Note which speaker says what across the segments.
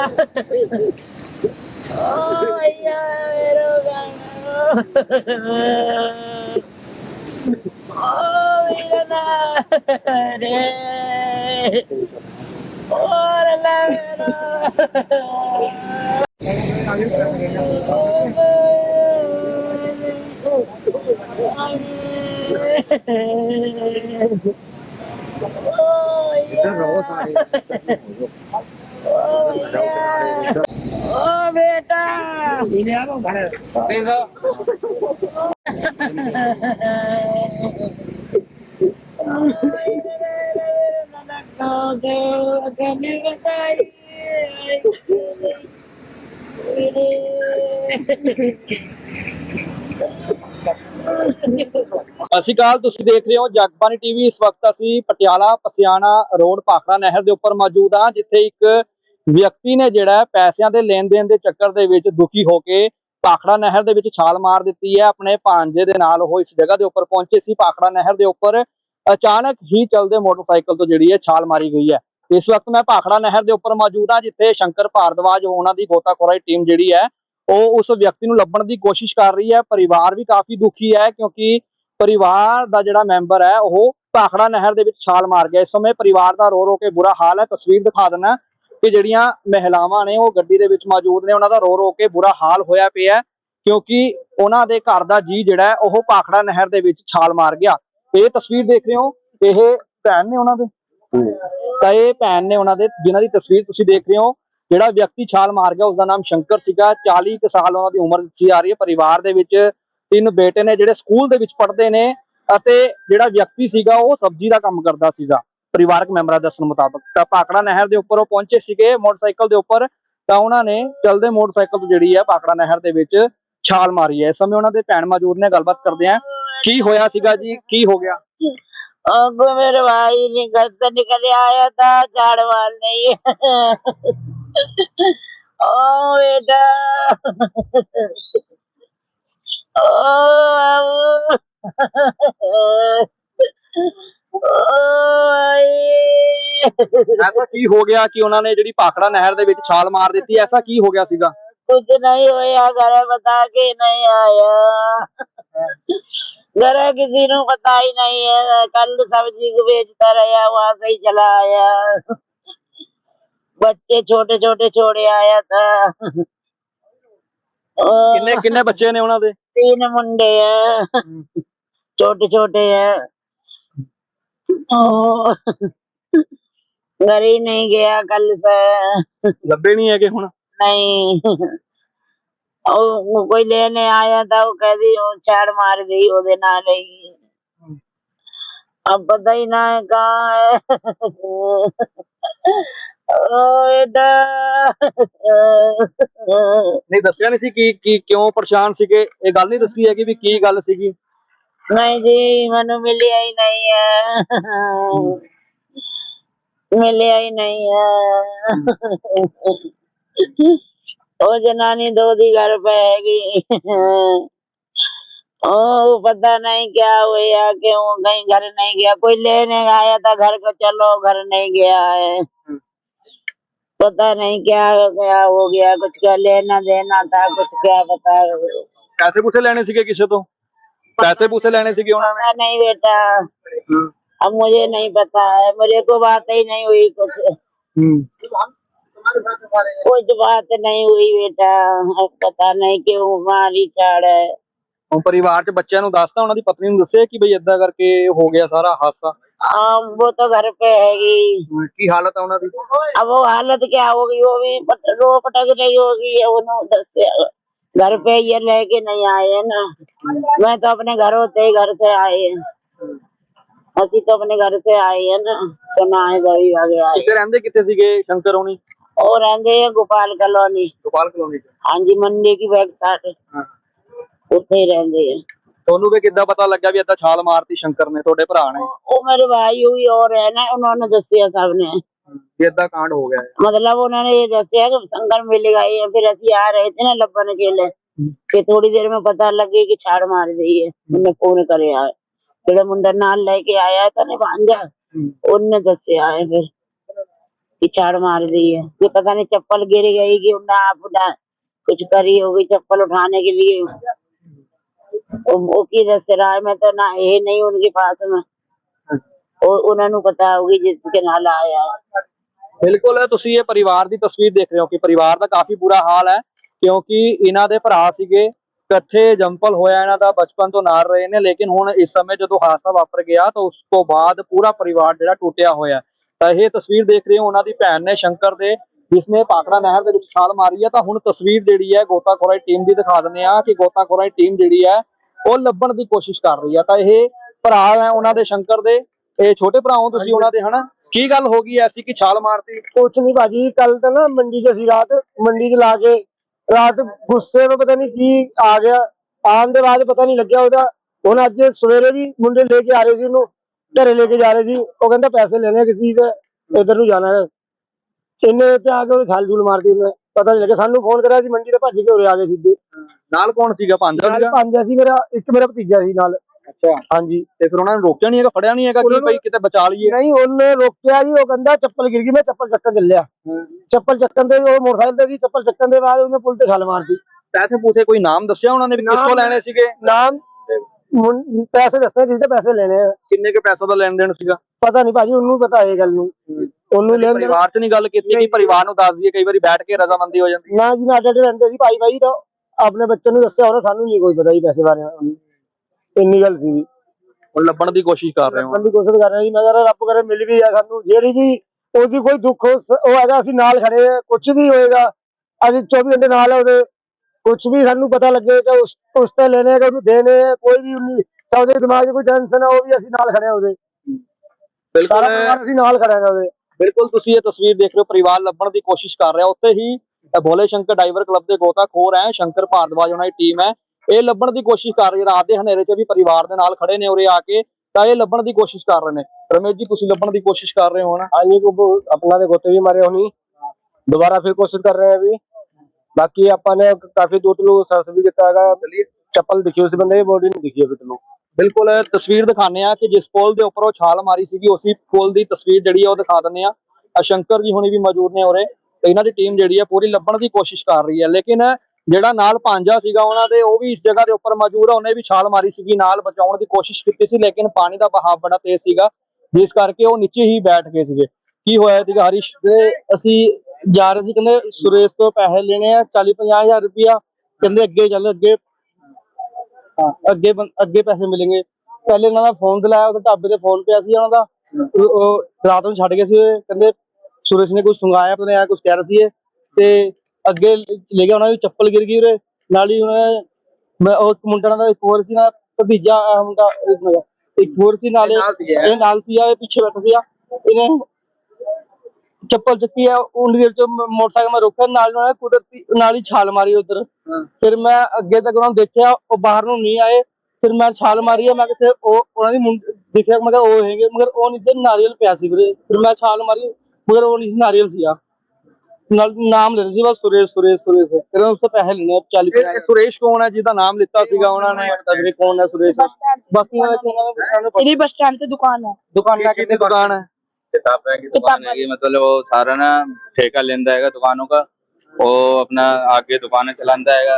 Speaker 1: ਓ ਭਈਆ ਮੇਰੋ ਗਾਣਾ ਓ ਮੇਰਾ ਨਾ ਰੇ ਓਰ ਲਾ ਮੇਰਾ
Speaker 2: ਇੱਧਰ ਰਹੋ ਸਾਰੇ
Speaker 1: ਓ ਬੇਟਾ
Speaker 2: ਇਹਨੇ ਆ ਘਰ
Speaker 3: ਸਤਿ ਸ਼੍ਰੀ ਅਕਾਲ ਤੁਸੀਂ ਦੇਖ ਰਹੇ ਹੋ ਜਗਬਾਣੀ ਟੀਵੀ। ਇਸ ਵਕਤ ਅਸੀਂ ਪਟਿਆਲਾ, ਪਸਿਆਣਾ ਰੋਡ, ਭਾਖੜਾ ਨਹਿਰ ਦੇ ਉੱਪਰ ਮੌਜੂਦ ਹਾਂ, ਜਿੱਥੇ ਇੱਕ ਵਿਅਕਤੀ ਨੇ ਜਿਹੜਾ ਪੈਸਿਆਂ ਦੇ ਲੈਣ ਦੇਣ ਦੇ ਚੱਕਰ ਦੇ ਵਿੱਚ ਦੁਖੀ ਹੋ ਕੇ ਭਾਖੜਾ ਨਹਿਰ ਦੇ ਵਿੱਚ ਛਾਲ ਮਾਰ ਦਿੱਤੀ ਹੈ। ਆਪਣੇ ਭਾਂਜੇ ਦੇ ਨਾਲ ਉਹ ਇਸ ਜਗ੍ਹਾ ਦੇ ਉੱਪਰ ਪਹੁੰਚੇ ਸੀ। ਭਾਖੜਾ ਨਹਿਰ ਦੇ ਉੱਪਰ ਅਚਾਨਕ ਹੀ ਚੱਲਦੇ ਮੋਟਰਸਾਈਕਲ ਤੋਂ ਜਿਹੜੀ ਹੈ ਛਾਲ ਮਾਰੀ ਗਈ ਹੈ। ਇਸ ਵਕਤ ਮੈਂ ਭਾਖੜਾ ਨਹਿਰ ਦੇ ਉੱਪਰ ਮੌਜੂਦ ਹਾਂ, ਜਿੱਥੇ ਸ਼ੰਕਰ ਭਾਰਦਵਾਜ ਉਹਨਾਂ ਦੀ ਗੋਤਾਖੋਰੀ ਟੀਮ ਜਿਹੜੀ ਹੈ ਉਹ ਉਸ ਵਿਅਕਤੀ ਨੂੰ ਲੱਭਣ ਦੀ ਕੋਸ਼ਿਸ਼ ਕਰ ਰਹੀ ਹੈ। ਪਰਿਵਾਰ ਵੀ ਕਾਫੀ ਦੁਖੀ ਹੈ ਕਿਉਂਕਿ ਪਰਿਵਾਰ ਦਾ ਜਿਹੜਾ ਮੈਂਬਰ ਹੈ ਉਹ ਭਾਖੜਾ ਨਹਿਰ ਦੇ ਵਿੱਚ ਛਾਲ ਮਾਰ ਗਿਆ। ਇਸ ਸਮੇਂ ਪਰਿਵਾਰ ਦਾ ਰੋ ਰੋ ਕੇ ਬੁਰਾ ਹਾਲ ਹੈ। ਤਸਵੀਰ ਦਿਖਾ ਦਿੰਦਾ ਕਿ ਜਿਹੜੀਆਂ ਮਹਿਲਾਵਾਂ ਨੇ ਉਹ ਗੱਡੀ ਦੇ ਵਿੱਚ ਮੌਜੂਦ ਨੇ। ਉਹਨਾਂ ਦਾ ਰੋ ਰੋ ਕੇ ਬੁਰਾ ਹਾਲ ਹੋਇਆ ਪਿਆ ਹੈ ਕਿਉਂਕਿ ਉਹਨਾਂ ਦੇ ਘਰ ਦਾ ਜੀ ਜਿਹੜਾ ਹੈ ਉਹ ਭਾਖੜਾ ਨਹਿਰ ਦੇ ਵਿੱਚ ਛਾਲ ਮਾਰ ਗਿਆ। ਇਹ ਤਸਵੀਰ ਦੇਖ ਰਹੇ ਹੋ? ਇਹ ਭੈਣ ਨੇ ਉਹਨਾਂ ਦੇ? ਤਾਂ ਇਹ ਭੈਣ ਨੇ ਉਹਨਾਂ ਦੇ ਜਿਨ੍ਹਾਂ ਦੀ ਤਸਵੀਰ ਤੁਸੀਂ ਦੇਖ ਰਹੇ ਹੋ ਜਿਹੜਾ ਵਿਅਕਤੀ ਛਾਲ ਮਾਰ ਗਿਆ ਉਸ ਦਾ ਨਾਮ ਸ਼ੰਕਰ ਸੀਗਾ 40 ਕੁ ਸਾਲ ਉਹਨਾਂ ਦੀ ਉਮਰ ਦਿੱਤੀ ਜਾ ਰਹੀ ਹੈ ਪਰਿਵਾਰ ਦੇ ਵਿੱਚ ਤਿੰਨ ਬੇਟੇ ਨੇ ਜਿਹੜੇ ਸਕੂਲ ਦੇ ਵਿੱਚ ਪੜ੍ਹਦੇ ਨੇ ਅਤੇ ਜਿਹੜਾ ਵਿਅਕਤੀ ਸੀਗਾ ਉਹ ਸਬਜ਼ੀ ਦਾ ਕੰਮ ਕਰਦਾ ਸੀਗਾ ਪਰਿਵਾਰਕ ਮੈਂਬਰਾਂ ਦੇ ਦੱਸਣ ਮੁਤਾਬਕ ਤਾਂ ਭਾਕੜਾ ਨਹਿਰ ਦੇ ਉੱਪਰ ਉਹ ਪਹੁੰਚੇ ਸੀਗੇ ਮੋਟਰਸਾਈਕਲ ਦੇ ਉੱਪਰ ਤਾਂ ਉਹਨਾਂ ਨੇ ਚਲਦੇ ਮੋਟਰਸਾਈਕਲ ਤੋਂ ਜਿਹੜੀ ਹੈ ਭਾਕੜਾ ਨਹਿਰ ਦੇ ਵਿੱਚ ਛਾਲ ਮਾਰੀ ਹੈ ਇਸ ਸਮੇਂ ਉਹਨਾਂ ਦੇ ਭੈਣ ਮੌਜੂਦ ਨੇ ਗੱਲਬਾਤ ਕਰਦੇ ਆ ਕੀ ਹੋਇਆ ਸੀਗਾ ਜੀ ਕੀ ਹੋ ਗਿਆ
Speaker 1: अब मेरे भाई निकल से निकल आया था झाड़ मारने ही ओ बेटा ओ
Speaker 3: ਐਸਾ ਕੀ ਹੋ ਗਿਆ ਕਿ ਉਹਨਾਂ ਨੇ ਜਿਹੜੀ ਭਾਖੜਾ ਨਹਿਰ ਦੇ ਵਿੱਚ ਛਾਲ ਮਾਰ ਦਿੱਤੀ ਐਸਾ ਕੀ ਹੋ ਗਿਆ ਸੀਗਾ
Speaker 1: कुछ नहीं होया घर बता के नहीं आया घर किसी ने पता ही नहीं है कल सब्जी को बेचता रहा वहां से ही चला आया बच्चे छोटे छोटे छोड़े आया था और
Speaker 3: ਕਿੰਨੇ ਕਿੰਨੇ ਬੱਚੇ ਨੇ ਉਹਨਾਂ ਦੇ
Speaker 1: तीन मुंडे हैं छोटे छोटे हैं और घर ही नहीं गया कल से
Speaker 3: ਲੱਭੇ ਨਹੀਂ ਹੈਗੇ ਹੁਣ
Speaker 1: नहीं ਉਹ ਕੋਈ ਲੈਣੇ ਆਇਆ ਤਾਂ ਉਹ ਕਹਦੀ ਉਹ ਛਾੜ ਮਾਰ ਗਈ ਉਹਦੇ ਨਾਲ ਹੀ अब पता ही ना है कहाँ है ओ बेटा
Speaker 3: ਨਹੀਂ ਦੱਸਿਆ ਨਹੀਂ ਸੀ ਕਿ ਕੀ ਕਿਉਂ ਪਰੇਸ਼ਾਨ ਸੀਗੇ ਇਹ ਗੱਲ ਨਹੀਂ ਦੱਸੀ ਹੈਗੀ ਵੀ ਕੀ ਗੱਲ ਸੀਗੀ
Speaker 1: नहीं जी मनु मिलिया ही नहीं है मिलिया ही नहीं है वो जनानी दो दी घर पे हैगी ओ पता नहीं क्या हुआ क्यों कहीं घर नहीं गया कोई लेने आया था घर को चलो घर नहीं गया है पता नहीं क्या क्या हो गया कुछ क्या लेना देना था कुछ क्या पता
Speaker 3: ਪੈਸੇ ਪੂਸੇ ਲੈਣੇ ਸੀਗੇ ਕਿਸੇ ਤੋਂ ਪੈਸੇ ਪੂਸੇ ਲੈਣੇ ਸੀਗੇ ਉਹਨਾਂ ਨੇ
Speaker 1: पता नहीं बेटा अब मुझे नहीं पता है मुझे को बात ही नहीं हुई कुछ कुछ बात नहीं हुई बेटा अब पता नहीं क्यों मारी चाड़ है
Speaker 3: ਹੁਣ ਪਰਿਵਾਰ 'ਚ ਬੱਚਿਆਂ ਨੂੰ ਦੱਸਤਾ ਉਹਨਾਂ ਦੀ ਪਤਨੀ ਨੂੰ ਦੱਸਿਆ ਕਿ ਬਈ ਏਦਾਂ ਕਰਕੇ ਹੋ ਗਿਆ ਸਾਰਾ ਹਾਦਸਾ
Speaker 1: हाँ, वो तो घर पे हैगी
Speaker 3: ਕੀ ਹਾਲਤ ਹੈ ਉਹਨਾਂ ਦੀ
Speaker 1: अब वो हालत क्या होगी वो भी पट, रो पटक रही होगी उन्होंने दस घर पे ये लेके नहीं आए हैं ना मैं तो अपने घर होते ही घर से आए हैं ਅਸੀਂ तो अपने घर से आए हैं ना सुना है दवी आगे आए
Speaker 3: ਕਿੱਥੇ ਰਹਿੰਦੇ ਕਿੱਥੇ ਸੀਗੇ ਸ਼ੰਕਰ ਹੋਣੀ
Speaker 1: ਉਹ ਰਹਿੰਦੇ ਆ ਗੋਪਾਲ ਕਲੋਨੀ
Speaker 3: ਗੋਪਾਲ ਕਲੋਨੀ 'ਚ
Speaker 1: ਹਾਂਜੀ ਮੰਡੀ ਦੀ ਬੈਕ ਸਾਈਡ
Speaker 3: ਹਾਂ
Speaker 1: ਉੱਥੇ ਹੀ ਰਹਿੰਦੇ ਆ
Speaker 3: ਤੁਹਾਨੂੰ ਵੀ ਕਿੱਦਾਂ ਪਤਾ ਲੱਗਾ ਵੀ ਏਦਾਂ ਛਾਲ ਮਾਰਤੀ ਸ਼ੰਕਰ ਨੇ ਤੁਹਾਡੇ ਭਰਾ ਨੇ
Speaker 1: ਉਹ ਮੇਰੇ ਭਾਈ ਹੋਈ और है ना उन्होंने ਦੱਸਿਆ ਸਭ ਨੇ
Speaker 3: ਵੀ ਏਦਾਂ ਕਾਂਡ ਹੋ ਗਿਆ ਹੈ
Speaker 1: मतलब उन्होंने ये ਦੱਸਿਆ कि संकर मिलेगा ये फिर ਅਸੀਂ आ रहे थे ना ਲੱਭਣ के लिए ਕਿ ਥੋੜੀ ਦੇਰ में पता लगे कि ਛਾੜ ਮਾਰ ਗਈ ਹੈ ਉਹਨੇ ਫੋਨ ਕਰਿਆ ਜਿਹੜਾ ਮੁੰਡਾ ਨਾਲ ਲੈ ਕੇ ਆਇਆ ਤਾਂ ਨੇ ਭਾਂਜਾ ਉਹਨੇ ਦੱਸਿਆ ਹੈ ਫਿਰ पिछाड़ मार दी है ये पता नहीं चप्पल गिर गई कि उन्हें आप उन्हें कुछ करी होगी चप्पल उठाने के लिए वो वो की दस रहा है मैं तो ना ये नहीं उनके पास में ਉਹ ਉਹਨਾਂ ਨੂੰ ਪਤਾ ਹੋਊਗੀ ਜਿਸ ਕੇ ਨਾਲ ਆਇਆ ਹੈ
Speaker 3: ਬਿਲਕੁਲ ਤੁਸੀਂ ਇਹ ਪਰਿਵਾਰ ਦੀ ਤਸਵੀਰ ਦੇਖ ਰਹੇ ਹੋ ਕਿ ਪਰਿਵਾਰ ਦਾ ਕਾਫੀ ਬੁਰਾ ਹਾਲ ਹੈ ਕਿਉਂਕਿ ਇਹਨਾਂ ਦੇ ਭਰਾ ਸੀਗੇ ਇਕੱਠੇ ਜੰਪਲ ਹੋਇਆ ਇਹਨਾਂ ਦਾ ਬਚਪਨ ਤੋਂ ਨਾਲ ਰਹੇ ਨੇ ਲੇਕਿਨ ਹੁਣ ਇਸ ਸਮੇਂ ਜਦੋਂ ਹਾਦਸਾ ਵਾਪਰ ਗਿਆ ਤਾਂ ਉਸ ਤੋਂ ਬਾਅਦ ਪੂਰਾ ਪਰਿਵਾਰ ਜਿਹੜਾ ਟੁੱਟਿਆ ਹੋਇਆ ਹੈ। ਤਾਂ ਇਹ ਤਸਵੀਰ ਦੇਖ ਰਹੇ ਹੋ ਉਹਨਾਂ ਦੀ ਭੈਣ ਨੇ ਸ਼ੰਕਰ ਦੇ ਜਿਸਨੇ ਪਾਖੜਾ ਨਹਿਰ ਦੇ ਵਿੱਚ ਛਾਲ ਮਾਰੀ ਹੈ ਤਾਂ ਹੁਣ ਤਸਵੀਰ ਜਿਹੜੀ ਹੈ ਗੋਤਾਖੋਰਾਂ ਦੀ ਟੀਮ ਦੀ ਦਿਖਾ ਦਿੰਦੇ ਆ ਕਿ ਗੋਤਾਖੋਰਾਂ ਦੀ ਟੀਮ ਜਿਹੜੀ ਹੈ ਉਹ ਲੱਭਣ ਦੀ ਕੋਸ਼ਿਸ਼ ਕਰ ਰਹੀ ਹੈ ਤਾਂ ਇਹ ਭਰਾ ਹੈ ਉਹਨਾਂ ਦੇ ਸ਼ੰਕਰ ਦੇ। ਇਹ ਛੋਟੇ ਭਰਾ ਹੋ ਤੁਸੀਂ ਉਹਨਾਂ ਦੇ ਹਨਾ? ਕੀ ਗੱਲ ਹੋ ਗਈ ਐਸੀ ਕਿ ਛਾਲ ਮਾਰਤੀ?
Speaker 4: ਕੁਛ ਨਹੀਂ ਭਾਜੀ ਕੱਲ ਤਾਂ ਨਾ ਮੰਡੀ 'ਚ ਸੀ ਰਾਤ ਮੰਡੀ 'ਚ ਲਾ ਕੇ ਰਾਤ ਗੁੱਸੇ ਵਿੱਚ ਪਤਾ ਨਹੀਂ ਕੀ ਆ ਗਿਆ। ਆਉਣ ਦੇ ਬਾਅਦ ਪਤਾ ਨਹੀਂ ਲੱਗਿਆ ਉਹਦਾ। ਹੁਣ ਅੱਜ ਸਵੇਰੇ ਵੀ ਮੁੰਡੇ ਲੈ ਕੇ ਆ ਰਹੇ ਸੀ ਉਹਨੂੰ ਘਰੇ ਲੈ ਕੇ ਜਾ ਰਹੇ ਸੀ। ਉਹ ਕਹਿੰਦਾ ਪੈਸੇ ਲੈਣੇ ਆ ਕਿਸੇ ਦੇ ਇਧਰ ਨੂੰ ਜਾਣਾ ਹੈ। ਇੰਨੇ ਤੇ ਆ ਕੇ ਉਹ ਛਾਲ ਛੂਲ ਮਾਰਦੀ ਉਹਨੇ। ਪਤਾ ਨਹੀਂ ਲੱਗਿਆ। ਸਾਨੂੰ ਫੋਨ ਕਰਿਆ ਸੀ ਮੰਡੀ ਤੇ ਭੱਜ ਕੇ ਉਰੇ ਆ ਗਏ ਸਿੱਧੇ।
Speaker 3: ਨਾਲ ਕੌਣ ਸੀਗਾ? ਪੰਜ
Speaker 4: ਨਾਲ
Speaker 3: ਸੀਗਾ?
Speaker 4: ਪੰਜ ਸੀ ਮੇਰਾ ਇੱਕ ਮੇਰਾ ਭਤੀਜਾ ਸੀ ਨਾਲ।
Speaker 3: ਅੱਛਾ।
Speaker 4: ਹਾਂਜੀ।
Speaker 3: ਤੇ ਫਿਰ ਉਹਨਾਂ ਨੇ ਰੋਕਿਆ ਨਹੀਂ ਹੈਗਾ ਫੜਿਆ ਨਹੀਂ ਹੈਗਾ ਕਿ ਭਾਈ ਕਿਤੇ ਬਚਾ ਲਈਏ?
Speaker 4: ਨਹੀਂ ਉਹਨੇ ਰੋਕਿਆ ਜੀ ਉਹ ਕਹਿੰਦਾ ਚੱਪਲ ਗਿਰ ਗਈ ਮੈਂ ਚੱਪਲ ਚੱਕਣ ਚੱਲਿਆ। ਚੱਪਲ ਚੱਕਣ ਦੇ ਉਹ ਮੋਟਰਸਾਈਕਲ ਤੇ ਸੀ ਚੱਪਲ ਚੱਕਣ ਦੇ ਬਾਅਦ ਉਹਨੇ ਪੁਲ ਤੇ ਛਾਲ ਮਾਰਤੀ।
Speaker 3: ਪੈਸੇ ਪੂਸੇ ਕੋਈ ਨਾਮ ਦੱਸਿਆ ਉਹਨਾਂ ਨੇ ਵੀ ਕਿੱਥੋਂ ਲੈਣੇ ਸੀਗੇ?
Speaker 4: ਨਾਮ ਪੈਸੇ ਦੱਸੇ ਜਿਸ ਦੇ ਪੈਸੇ ਲੈਣੇ ਆ।
Speaker 3: ਕਿੰਨੇ ਕੇ ਪੈਸਾ ਦਾ ਲੈਣ ਦੇਣ ਸੀਗਾ?
Speaker 4: ਪਤਾ ਨਹੀਂ ਭਾਜੀ ਉਹਨੂੰ ਪਤਾ ਇਹ ਗੱਲ ਨੂੰ। ਉਹਨੂੰ ਲੈਣ
Speaker 3: ਪਰਿਵਾਰ 'ਚ ਨਹੀਂ ਗੱਲ ਕੀਤੀ ਕਿ ਪਰਿਵਾਰ ਨੂੰ ਦੱਸ ਦਈਏ ਕਈ ਵਾਰੀ ਬੈਠ ਕੇ ਰਜ਼ਾਮੰਦੀ ਹੋ ਜਾਂਦੀ।
Speaker 4: ਨਾ ਜੀ ਨਾ ਅੱਡ ਰਹਿੰਦੇ ਸੀ ਭਾਈ ਭਾਈ ਤਾਂ ਆਪਣੇ ਬੱਚੇ ਨੂੰ ਦੱਸਿਆ ਹੋਣਾ ਸਾਨੂੰ ਨਹੀਂ ਕੋਈ ਪਤਾ ਜੀ ਪੈਸੇ ਬਾਰੇ। ਇੰਨੀ ਗੱਲ ਸੀ
Speaker 3: ਹੁਣ ਲੱਭਣ ਦੀ ਕੋਸ਼ਿਸ਼ ਕਰ ਰਹੇ ਹੋ।
Speaker 4: ਲੱਭਣ ਦੀ ਕੋਸ਼ਿਸ਼ ਕਰ ਰਹੇ ਸੀ ਮੈਂ ਕਿਹਾ ਰੱਬ ਕਰੇ ਮਿਲ ਵੀ ਆ ਸਾਨੂੰ ਜਿਹੜੀ ਵੀ ਉਹਦੀ ਕੋਈ ਦੁੱਖ ਹੋ ਉਹ ਹੈਗਾ ਅਸੀਂ ਨਾਲ ਖੜੇ ਆ ਕੁਝ ਵੀ ਹੋਏਗਾ ਅਸੀਂ 24 ਘੰਟੇ ਨਾਲ ਆ ਉਹਦੇ ਕੁਝ ਵੀ ਸਾਨੂੰ ਪਤਾ ਲੱਗੇ ਕਿ ਉਸ ਉਸ ਤੇ ਲੈਣੇ ਆ ਕਿ ਉਹਨੂੰ ਦੇਣੇ ਆ ਕੋਈ ਵੀ ਉਨੀ ਤਾਂ ਉਹਦੇ ਦਿਮਾਗ 'ਚ ਕੋਈ ਟੈਨਸ਼ਨ ਆ ਉਹ ਵੀ ਅਸੀਂ ਨਾਲ ਖੜੇ ਆ ਉਹਦੇ।
Speaker 3: ਬਿਲਕੁਲ
Speaker 4: ਅਸੀਂ ਨਾਲ ਖੜੇ ਆ ਉਹਦੇ।
Speaker 3: ਬਿਲਕੁਲ ਤੁਸੀਂ ਇਹ ਤਸਵੀਰ ਦੇਖ ਰਹੇ ਹੋ ਪਰਿਵਾਰ ਲੱਭਣ ਦੀ ਕੋਸ਼ਿਸ਼ ਕਰ ਰਿਹਾ ਉੱਥੇ ਹੀ ਭੋਲੇ ਸ਼ੰਕਰ ਡਾਈਵਰ ਕਲੱਬ ਦੇ ਗੋਤਾਖੋਰ ਹੈ ਸ਼ੰਕਰ ਭਾਰਦਵਾਜ ਉਹਨਾਂ ਦੀ ਟੀਮ ਹੈ। ਇਹ ਲੱਭਣ ਦੀ ਕੋਸ਼ਿਸ਼ ਕਰ ਰਹੀ ਰਾਤ ਦੇ ਹਨੇਰੇ 'ਚ ਵੀ ਪਰਿਵਾਰ ਦੇ ਨਾਲ ਖੜੇ ਨੇ ਉਰੇ ਆ ਕੇ ਤਾਂ ਇਹ ਲੱਭਣ ਦੀ ਕੋਸ਼ਿਸ਼ ਕਰ ਰਹੇ ਨੇ। ਰਮੇਸ਼ ਜੀ ਤੁਸੀਂ ਲੱਭਣ ਦੀ ਕੋਸ਼ਿਸ਼ ਕਰ ਰਹੇ ਹੋ ਨਾ
Speaker 4: ਹਾਂਜੀ ਕੋ ਆਪਣਾ ਦੇ ਗੋਤੇ ਵੀ ਮਾਰੇ ਹੋਣੀ। ਦੁਬਾਰਾ ਫਿਰ ਕੋਸ਼ਿਸ਼ ਕਰ ਰਹੇ ਆ ਵੀ। ਬਾਕੀ ਆਪਾਂ ਨੇ ਕਾਫੀ ਦੂਰ ਤੋਂ ਸਰਸ ਵੀ ਕੀਤਾ ਹੈਗਾ। ਚੱਪਲ ਦਿਖੀ ਉਸ ਬੰਦੇ ਦੀ ਬੋਡੀ ਨਹੀਂ ਦਿਖੀ ਅਭੀ ਤੱਕ।
Speaker 3: ਬਿਲਕੁਲ ਤਸਵੀਰ ਦਿਖਾਣੇ ਆ ਕਿ ਜਿਸ ਪੁਲ ਦੇ ਉੱਪਰ ਉਹ ਛਾਲ ਮਾਰੀ ਸੀਗੀ ਉਸੇ ਪੁਲ ਦੀ ਤਸਵੀਰ ਜਿਹੜੀ ਆ ਉਹ ਦਿਖਾ ਦਿੰਨੇ ਆ ਅਸ਼ੰਕਰ ਜੀ ਹੁਣੀ ਵੀ ਮੌਜੂਦ ਨੇ ਉਰੇ। ਤੇ ਇਹਨਾਂ ਦੀ ਟੀਮ ਜਿਹੜੀ ਆ ਪੂਰੀ ਲੱਭਣ ਦੀ ਕੋਸ਼ਿਸ਼ ਕਰ ਰਹੀ ਹੈ ਲੇਕਿਨ ਜਿਹੜਾ ਨਾਲ ਭਾਂਜਾ ਸੀਗਾ ਉਹਨਾਂ ਦੇ, ਉਹ ਵੀ ਇਸ ਜਗ੍ਹਾ ਦੇ ਉੱਪਰ ਮੌਜੂਦ ਆ। ਉਹਨੇ ਵੀ ਛਾਲ ਮਾਰੀ ਸੀਗੀ, ਨਾਲ ਬਚਾਉਣ ਦੀ ਕੋਸ਼ਿਸ਼ ਕੀਤੀ ਸੀ, ਲੇਕਿਨ ਪਾਣੀ ਦਾ ਬਹਾਵ ਬੜਾ ਤੇਜ਼ ਸੀਗਾ। ਜਿਸ ਕਰਕੇ ਉਹ ਨੀਚੇ ਹੀ ਬੈਠ ਗਏ ਸੀਗੇ। ਕੀ ਹੋਇਆ ਸੀਗਾ ਹਰੀਸ਼
Speaker 4: ਤੇ ਅਸੀਂ ਜਾ ਰਹੇ ਸੀ, ਕਹਿੰਦੇ ਸੁਰੇਸ਼ ਤੋਂ ਪੈਸੇ ਲੈਣੇ ਆ 40 ਹਜ਼ਾਰ ਰੁਪਇਆ। ਕਹਿੰਦੇ ਅੱਗੇ ਚੱਲ, ਅੱਗੇ ਅੱਗੇ ਅੱਗੇ ਪੈਸੇ ਮਿਲਣਗੇ। ਪਹਿਲੇ ਇਹਨਾਂ ਦਾ ਫੋਨ ਦਿਲਾਇਆ ਉਹਦੇ ਢਾਬੇ ਤੇ ਫੋਨ ਪਿਆ ਸੀ ਉਹਨਾਂ ਦਾ। ਉਹ- ਰਾਤ ਨੂੰ ਛੱਡ ਗਏ ਸੀ। ਕਹਿੰਦੇ ਸੁਰੇਸ਼ ਨੇ ਕੁਝ ਸੁੰਘਾਇਆ ਪਤਾ ਨਹੀਂ ਕੁਝ ਕਹਿ ਰਿਹਾ ਸੀ ਤੇ ਅੱਗੇ ਲੈ ਗਿਆ ਉਹਨਾਂ ਦੀ ਚੱਪਲ ਗਿਰ ਗਈ ਉਰੇ ਨਾਲ ਹੀ ਉਹਨੇ ਮੈਂ ਉਹ ਮੁੰਡਾ ਦਾ ਇੱਕ ਹੋਰ ਸੀ ਨਾ ਭਤੀਜਾ ਆਹ ਮੁੰਡਾ ਇੱਕ ਮਿੰਟ, ਇੱਕ ਹੋਰ ਸੀ ਨਾਲੇ ਇਹ ਨਾਲ ਸੀ ਇਹ ਪਿੱਛੇ ਬੈਠਾ ਸੀ ਇਹਨੇ ਚੱਪਲ ਚੱਕੀ ਆ ਉੰਡੀ ਦੇ ਚ ਮ- ਮੋਟਰਸਾਈਕਲ ਮੈਂ ਰੋਕਿਆ ਨਾਲ ਨਾਲ ਕੁਦਰਤੀ ਨਾਲ ਹੀ ਛਾਲ ਮਾਰੀ ਉਧਰ। ਫਿਰ ਮੈਂ ਅੱਗੇ ਤੱਕ ਉਹਨਾਂ ਨੂੰ ਦੇਖਿਆ ਉਹ ਬਾਹਰ ਨੂੰ ਨਹੀਂ ਆਏ ਫਿਰ ਮੈਂ ਛਾਲ ਮਾਰੀ ਆ ਮੈਂ ਕਿਤੇ ਉਹ ਉਹਨਾਂ ਦੀ ਮੁੰਡ ਦੇਖਿਆ ਮੈਂ ਕਿਹਾ ਉਹ ਹੈਗੇ ਮਗਰ ਉਹ ਨੀਚੇ ਨਾਰੀਅਲ ਪਿਆ ਸੀ ਵੀਰੇ ਫਿਰ ਮੈਂ ਛਾਲ ਮਾਰੀ ਮਗਰ ਉਹ ਨਹੀਂ ਸੀ ਨਾਰੀਅਲ ਸੀ ਆ ਨਾਲ ਨਾਮ ਲੈ ਰਹੇ ਸੀ ਬਸ ਸੁਰੇਸ਼ ਸੁਰੇਸ਼ ਸੁਰੇਸ਼ ਫਿਰ ਉਸ ਤੋਂ ਪੈਸੇ ਲੈਣੇ ਆ 40
Speaker 3: ਇਹ ਇਹ ਸੁਰੇਸ਼ ਕੌਣ ਹੈ ਜਿਹਦਾ ਨਾਮ ਲਿੱਤਾ ਸੀਗਾ ਉਹਨਾਂ ਨੇ
Speaker 4: ਤਗੜੇ ਕੌਣ ਹੈ ਸੁਰੇਸ਼ ਬਾਕੀ ਉਹਨਾਂ ਦੇ ਉਹਨਾਂ ਨੇ
Speaker 1: मेरी बस स्टैंड से दुकान है
Speaker 4: ਦੁਕਾਨਾਂ
Speaker 3: ਕਿੰਨੀ ਦੁਕਾਨ ਹੈ
Speaker 5: किताबें की दुकान है मतलब वो सारा ना ठेका लेंदा है दुकानों का वो अपना आगे दुकानें चलाता है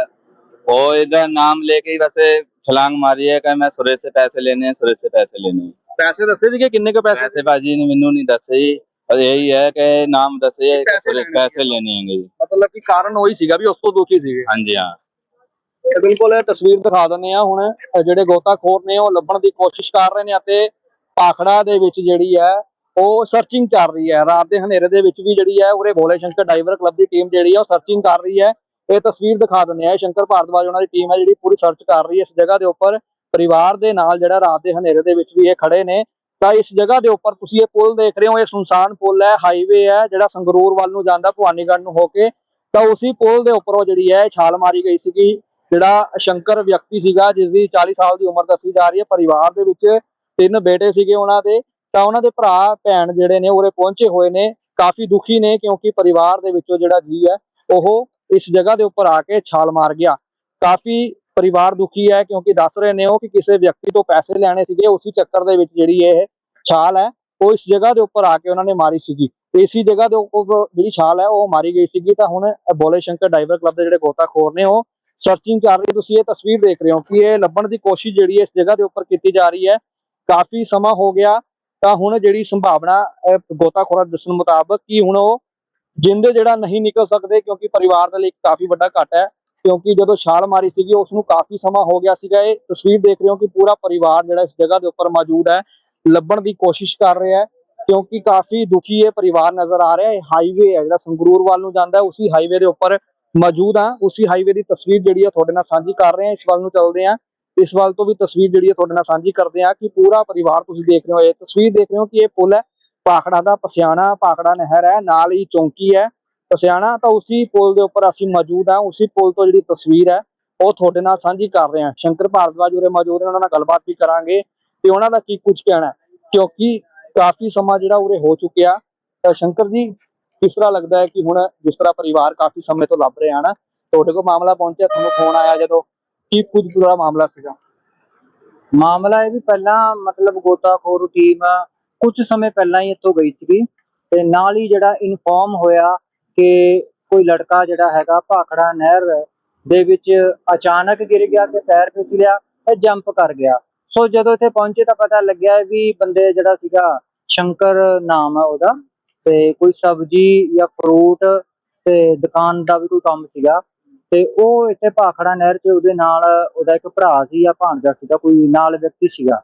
Speaker 5: वो इधर नाम लेके ही वैसे छलांग मारी है कि मैं सुरेश से पैसे लेने हैं सुरेश से पैसे लेने हैं
Speaker 3: ਪੈਸੇ ਦੱਸੇ ਸੀਗੇ ਕਿੰਨੇ ਕੁ ਪੈਸੇ
Speaker 5: पैसे बाजी ने मैनू नहीं दसे जी ਪਰ ਇਹੀ ਹੈ ਕਿ ਨਾਮ
Speaker 3: ਦੱਸੇ
Speaker 5: ਕਿ
Speaker 3: ਪੈਸੇ
Speaker 5: ਪੈਸੇ ਲੈਣੇ ਹੈਗੇ ਜੀ।
Speaker 3: ਮਤਲਬ ਕਿ ਕਾਰਨ ਉਹੀ ਸੀਗਾ ਵੀ ਉਸ ਤੋਂ ਦੁਖੀ ਸੀਗੇ।
Speaker 5: ਹਾਂਜੀ ਹਾਂ।
Speaker 3: ਤੇ ਬਿਲਕੁਲ ਇਹ ਤਸਵੀਰ ਦਿਖਾ ਦਿੰਦੇ ਆ ਹੁਣ ਅਹ ਜਿਹੜੇ ਗੋਤਾਖੋਰ ਨੇ ਉਹ ਲੱਭਣ ਦੀ ਕੋਸ਼ਿਸ਼ ਕਰ ਰਹੇ ਨੇ ਅਤੇ ਪਾਖੜਾ ਦੇ ਵਿੱਚ ਜਿਹੜੀ ਹੈ ਉਹ ਸਰਚਿੰਗ ਚੱਲ ਰਹੀ ਹੈ। ਰਾਤ ਦੇ ਹਨੇਰੇ ਦੇ ਵਿੱਚ ਵੀ ਜਿਹੜੀ ਹੈ ਉਰੇ ਭੋਲੇ ਸ਼ੰਕਰ ਡਾਈਵਰ ਕਲੱਬ ਦੀ ਟੀਮ ਜਿਹੜੀ ਹੈ ਉਹ ਸਰਚਿੰਗ ਕਰ ਰਹੀ ਹੈ। ਇਹ ਤਸਵੀਰ ਦਿਖਾ ਦਿੰਦੇ ਆ ਸ਼ੰਕਰ ਭਾਰਦਵਾਜ ਉਹਨਾਂ ਦੀ ਟੀਮ ਹੈ ਜਿਹੜੀ ਪੂਰੀ ਸਰਚ ਕਰ ਰਹੀ ਹੈ ਇਸ ਜਗ੍ਹਾ ਦੇ ਉੱਪਰ। ਪਰਿਵਾਰ ਦੇ ਨਾਲ ਜਿਹੜਾ ਰਾਤ ਦੇ ਹਨੇਰੇ ਦੇ ਵਿੱਚ ਵੀ ਇਹ ਖੜੇ ਨੇ। ਤਾਂ ਇਸ ਜਗ੍ਹਾ ਦੇ ਉੱਪਰ ਤੁਸੀਂ ਇਹ ਪੁਲ ਦੇਖ ਰਹੇ ਹੋ, ਇਹ ਸੁਨਸਾਨ ਪੁਲ ਹੈ ਹਾਈਵੇ ਹੈ, ਜਿਹੜਾ ਸੰਗਰੂਰ ਵੱਲ ਨੂੰ ਜਾਂਦਾ ਭਵਾਨੀਗੜ੍ਹ ਨੂੰ ਹੋ ਕੇ। ਤਾਂ ਉਸੇ ਪੁਲ ਦੇ ਉੱਪਰੋਂ ਜਿਹੜੀ ਹੈ ਛਾਲ ਮਾਰੀ ਗਈ ਸੀਗੀ, ਜਿਹੜਾ ਸ਼ੰਕਰ ਵਿਅਕਤੀ ਸੀਗਾ ਜਿਸ ਦੀ 40 ਸਾਲ ਦੀ ਉਮਰ ਦੱਸੀ ਜਾ ਰਹੀ ਹੈ। ਪਰਿਵਾਰ ਦੇ ਵਿੱਚ ਤਿੰਨ ਬੇਟੇ ਸੀਗੇ ਉਹਨਾਂ ਦੇ। ਤਾਂ ਉਹਨਾਂ ਦੇ ਭਰਾ, ਭੈਣ ਜਿਹੜੇ ਨੇ, ਉਰੇ ਪਹੁੰਚੇ ਹੋਏ ਨੇ। ਕਾਫੀ ਦੁਖੀ ਨੇ, ਕਿਉਂਕਿ ਪਰਿਵਾਰ ਦੇ ਵਿੱਚੋਂ ਜਿਹੜਾ ਜੀ ਹੈ, ਉਹ ਇਸ ਜਗ੍ਹਾ ਦੇ ਉੱਪਰ ਆ ਕੇ ਛਾਲ ਮਾਰ ਗਿਆ। ਕਾਫੀ ਪਰਿਵਾਰ ਦੁਖੀ ਹੈ ਕਿਉਂਕਿ ਦੱਸ ਰਹੇ ਨੇ ਉਹ ਕਿ ਕਿਸੇ ਵਿਅਕਤੀ ਤੋਂ ਪੈਸੇ ਲੈਣੇ ਸੀਗੇ, ਉਸੇ ਚੱਕਰ ਦੇ ਵਿੱਚ ਜਿਹੜੀ ਇਹ ਛਾਲ ਹੈ, ਉਹ ਇਸ ਜਗ੍ਹਾ ਦੇ ਉੱਪਰ ਆ ਕੇ ਉਹਨਾਂ ਨੇ ਮਾਰੀ ਸੀਗੀ। ਤੇ ਇਸੀ ਜਗ੍ਹਾ ਦੇ ਉੱਪਰ ਜਿਹੜੀ ਛਾਲ ਹੈ, ਉਹ ਮਾਰੀ ਗਈ ਸੀਗੀ। ਤਾਂ ਹੁਣ ਬੋਲੇ ਸ਼ੰਕਰ ਡਾਈਵਰ ਕਲੱਬ ਦੇ ਜਿਹੜੇ ਗੋਤਾਖੋਰ ਨੇ, ਉਹ ਸਰਚਿੰਗ ਕਰ ਰਹੇ। ਤੁਸੀਂ ਇਹ ਤਸਵੀਰ ਦੇਖ ਰਹੇ ਹੋ ਕਿ ਇਹ ਲੱਭਣ ਦੀ ਕੋਸ਼ਿਸ਼ ਜਿਹੜੀ ਇਸ ਜਗ੍ਹਾ ਦੇ ਉੱਪਰ ਕੀਤੀ ਜਾ ਰਹੀ ਹੈ, ਕਾਫੀ ਸਮਾਂ ਹੋ ਗਿਆ। ਤਾਂ ਹੁਣ ਜਿਹੜੀ ਸੰਭਾਵਨਾ ਗੋਤਾਖੋਰਾਂ ਦੱਸਣ ਮੁਤਾਬਕ ਕਿ ਹੁਣ ਉਹ ਜਿੰਦੇ ਜਿਹੜਾ ਨਹੀਂ ਨਿਕਲ ਸਕਦੇ ਕਿਉਂਕਿ ਪਰਿਵਾਰ ਦੇ ਲਈ ਕਾਫੀ ਵੱਡਾ ਘਾਟ ਹੈ ਕਿਉਂਕਿ ਜਦੋਂ ਛਾਲ ਮਾਰੀ ਸੀਗੀ ਉਸ ਨੂੰ ਕਾਫੀ ਸਮਾਂ ਹੋ ਗਿਆ ਸੀਗਾ। ਇਹ ਤਸਵੀਰ ਦੇਖ ਰਹੇ ਹੋ ਕਿ ਪੂਰਾ ਪਰਿਵਾਰ ਜਿਹੜਾ ਇਸ ਜਗ੍ਹਾ ਦੇ ਉੱਪਰ ਮੌਜੂਦ ਹੈ, ਲੱਭਣ ਦੀ ਕੋਸ਼ਿਸ਼ ਕਰ ਰਿਹਾ ਹੈ, ਕਿਉਂਕਿ ਕਾਫੀ ਦੁਖੀ ਇਹ ਪਰਿਵਾਰ ਨਜ਼ਰ ਆ ਰਿਹਾ ਹੈ। ਹਾਈਵੇ ਹੈ, ਜਿਹੜਾ ਸੰਗਰੂਰ ਵੱਲ ਨੂੰ ਜਾਂਦਾ ਹੈ, ਉਸੇ ਹਾਈਵੇ ਦੇ ਉੱਪਰ ਮੌਜੂਦ ਆ ਉਸੇ ਹਾਈਵੇ ਦੀ ਤਸਵੀਰ ਜਿਹੜੀ ਹੈ, ਤੁਹਾਡੇ ਨਾਲ ਸਾਂਝੀ ਕਰ ਰਹੇ ਹਾਂ। ਇਸ ਵੱਲ ਨੂੰ ਚੱਲਦੇ ਹਾਂ। ਇਸ ਵੱਲ ਤੋਂ ਵੀ ਤਸਵੀਰ ਜਿਹੜੀ ਹੈ, ਤੁਹਾਡੇ ਨਾਲ ਸਾਂਝੀ ਕਰਦੇ ਹਾਂ ਕਿ ਪੂਰਾ ਪਰਿਵਾਰ ਤੁਸੀਂ ਦੇਖ ਰਹੇ ਹੋ। ਇਹ ਤਸਵੀਰ ਦੇਖ ਰਹੇ ਹੋ ਕਿ ਇਹ ਪੁਲ ਹੈ, ਪਾਖੜਾ ਦਾ ਪਸਿਆਣਾ, ਪਾਖੜਾ ਨਹਿਰ ਹੈ, ਨਾਲ ਹੀ ਚੌਂਕੀ ਹੈ। ਪਸਿਆਣਾ ਤਾਂ ਉਸੇ ਪੁਲ ਦੇ ਉੱਪਰ ਅਸੀਂ ਮੌਜੂਦ ਹਾਂ, ਉਸੇ ਪੁਲ ਤੋਂ ਜਿਹੜੀ ਤਸਵੀਰ ਹੈ, ਉਹ ਤੁਹਾਡੇ ਨਾਲ ਸਾਂਝੀ ਕਰ ਰਹੇ ਹਾਂ। ਸ਼ੰਕਰ ਭਾਰਦਵਾਜ ਉਰੇ ਮੌਜੂਦ ਨੇ, ਉਹਨਾਂ ਨਾਲ ਗੱਲਬਾਤ ਵੀ ਕਰਾਂਗੇ ਤੇ ਉਹਨਾਂ ਦਾ ਕੀ ਕੁਝ ਕਹਿਣਾ ਕਿਉਂਕਿ ਕਾਫੀ ਸਮਾਂ ਜਿਹੜਾ ਉਰੇ ਹੋ ਚੁੱਕਿਆ, ਤਾਂ ਸ਼ੰਕਰ ਜੀ, ਕਿਸ ਤਰ੍ਹਾਂ ਲੱਗਦਾ ਹੈ ਕਿ ਹੁਣ ਜਿਸ ਤਰ੍ਹਾਂ ਪਰਿਵਾਰ ਕਾਫੀ ਸਮੇਂ ਤੋਂ ਲੱਭ ਰਿਹਾ ਨਾ, ਤੁਹਾਡੇ ਕੋਲ ਮਾਮਲਾ ਪਹੁੰਚਿਆ, ਤੁਹਾਨੂੰ ਫੋਨ ਆਇਆ ਜਦੋਂ, ਕੀ ਕੁਝ ਪੂਰਾ ਮਾਮਲਾ ਸੀਗਾ?
Speaker 6: ਮਾਮਲਾ ਇਹ ਵੀ ਪਹਿਲਾਂ ਮਤਲਬ ਗੋਤਾਖੋਰ ਟੀਮ ਕੁਝ ਸਮੇਂ ਪਹਿਲਾਂ ਹੀ ਇੱਥੋਂ ਗਈ ਸੀਗੀ ਤੇ ਨਾਲ ਹੀ ਜਿਹੜਾ ਇਨਫੋਰਮ ਹੋਇਆ ਕਿ ਕੋਈ ਲੜਕਾ ਜਿਹੜਾ ਹੈਗਾ ਭਾਖੜਾ ਨਹਿਰ ਦੇ ਵਿੱਚ ਅਚਾਨਕ ਗਿਰ ਗਿਆ ਕਿ ਪੈਰ ਫਿਸਲਿਆ ਤੇ ਜੰਪ ਕਰ ਗਿਆ। ਸੋ ਜਦੋਂ ਇੱਥੇ ਪਹੁੰਚੇ ਤਾਂ ਪਤਾ ਲੱਗਿਆ ਵੀ ਬੰਦੇ ਜਿਹੜਾ ਸੀਗਾ ਸ਼ੰਕਰ ਨਾਮ ਹੈ ਉਹਦਾ ਤੇ ਕੋਈ ਸਬਜ਼ੀ ਜਾਂ ਫਰੂਟ ਤੇ ਦੁਕਾਨ ਦਾ ਵੀ ਕੋਈ ਕੰਮ ਸੀਗਾ ਤੇ ਉਹ ਇੱਥੇ ਭਾਖੜਾ ਨਹਿਰ 'ਚ ਉਹਦੇ ਨਾਲ ਉਹਦਾ ਇੱਕ ਭਰਾ ਸੀ ਜਾਂ ਭਾਣਜਾ ਸੀਗਾ ਕੋਈ ਨਾਲ ਵਿਅਕਤੀ ਸੀਗਾ।